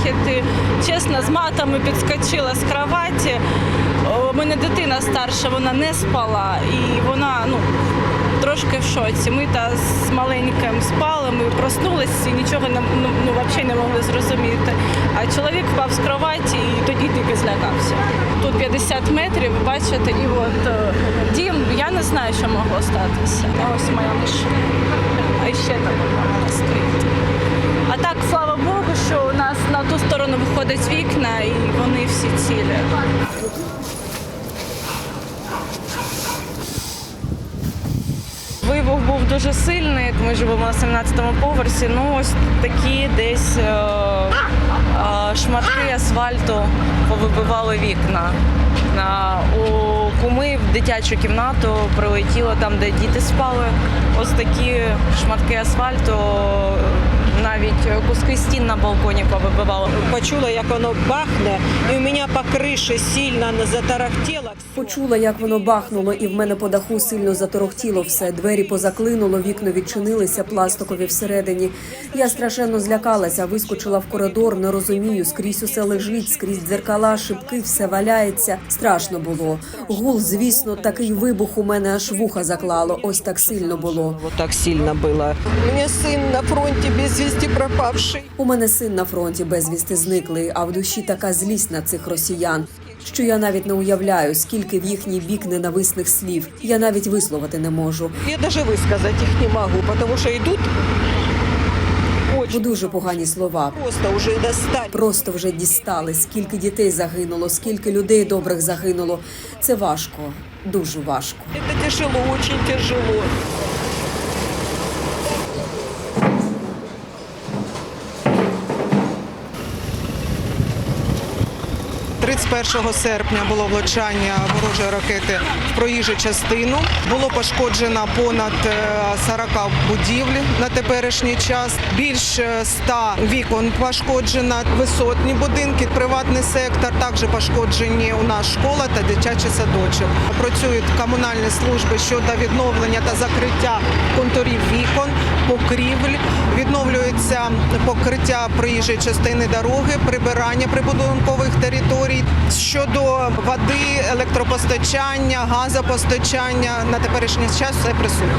спати. Чесно, з матами підскочила з кроваті. У мене дитина старша, вона не спала і вона ну, трошки в шоці. Ми та з маленьким спали, ми проснулися і нічого не, ну, ну, взагалі не могли зрозуміти. А чоловік впав з кроваті і тоді тільки злякався. Тут 50 метрів, бачите, і от е, дім, я не знаю, що могло статися. Ось моя машина. А ще там вона стоїть. А так, слава Богу, виходять вікна і вони всі цілі. Вибух був дуже сильний. Ми живемо на 17-му поверсі. Ну ось такі десь е, е, шматки асфальту повибивали вікна. А, у куми в дитячу кімнату прилетіло там, де діти спали. Ось такі шматки асфальту, навіть куски стін на балконі повибивало. почула, як воно бахне, і у мене по криші сильно затарахтіло. Почула, як воно бахнуло, і в мене по даху сильно заторохтіло все. Двері позаклинуло, вікна відчинилися, пластикові всередині. Я страшенно злякалася, вискочила в коридор, не розумію, скрізь усе лежить, скрізь дзеркала, шибки, все валяється. Страшно було. Гул, звісно, такий вибух у мене аж вуха заклало. Ось так сильно було. Вот так сильно було. У мене син на фронті без вісті пропавший. У мене син на фронті безвісти зниклий, а в душі така злість на цих росіян. Що я навіть не уявляю, скільки в їхній бік ненависних слів. Я навіть висловити не можу. Я даже висказати їх не можу, тому що йдуть Бо дуже погані слова. просто вже достать. Просто вже дістали, скільки дітей загинуло, скільки людей добрих загинуло. Це важко, дуже важко. Это тяжело, очень тяжело. 31 серпня було влучання ворожої ракети в проїжджу частину. Було пошкоджено понад е, 40 будівель на теперішній час. Більше 100 вікон пошкоджено, висотні будинки, приватний сектор. Також пошкоджені у нас школа та дитячий садочок. Працюють комунальні служби щодо відновлення та закриття контурів вікон, покрівель. Відновлюється покриття проїжджої частини дороги, прибирання прибудинкових територій. Щодо води, електропостачання, газопостачання на теперішній час все присутнє.